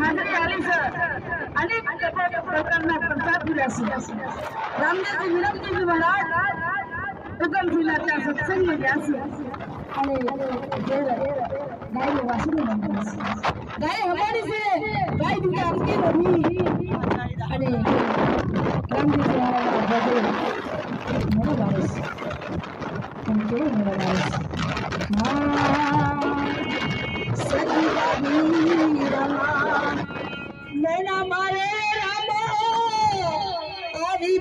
હાજર ચાલી છે. અનેક પ્રકારના પ્રસાદ પીર્યા છે. રામદેવજી વિનમજીજી મહારાજ ઉગમજીના ત્યાં સત્સંગમાં ગયા છે. અને ગાય વાસીને મંદિર છે. ગાય રામદેવજી મહારાજ હા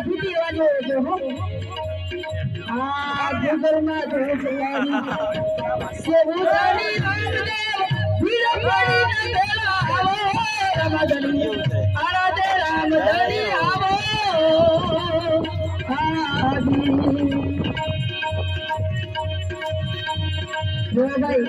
પણ માફીથી એવા જો જો હો આ જંગલમાં જો. સયારી સેવુદાની રામદેવ વીરપણી ના ભેળા આવો રામધણી આરાધે રામધણી આવો આદી જો ભાઈ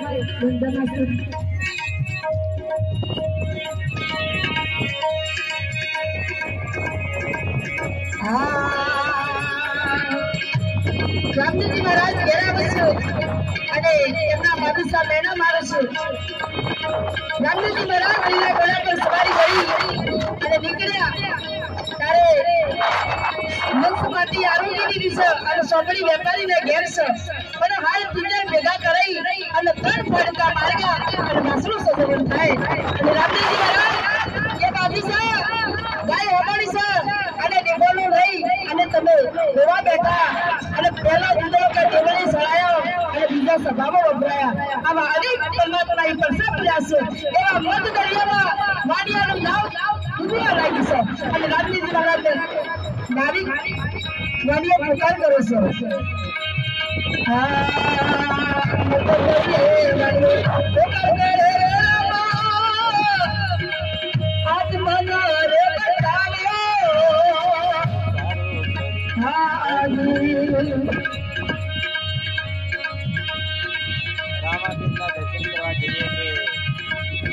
વંદના મહારાજ ઘેર ઘેરાવે છે અને એમના માતુસા મેણા મારે છે. રામજીજી મહારાજ લીલા ઘોડા પર સવારી કરી. અને નીકળ્યા. ત્યારે મનસુમાંથી આરોગ્યની દિશે અને સોપડી વેપારીને ઘેર છે. પણ હાલ તીજે ભેગા કરાઈ અને ત્રણ પડકા માર્યા અને માસરું સજવન થાય. અને રામજીજી મહારાજ, એ ગાય સભામાં વપરાયા આવા અનેક પરમાત્મા એ પરસા છે એવા મત દરિયામાં વાડિયાનું નામ દુનિયા લાગી છે અને રામજીજી મહારાજ નારી વાડિયો પ્રચાર કરે છે આ મત દરિયે વાડિયો પ્રચાર કરે રામા. આજ મનો રે હાજી.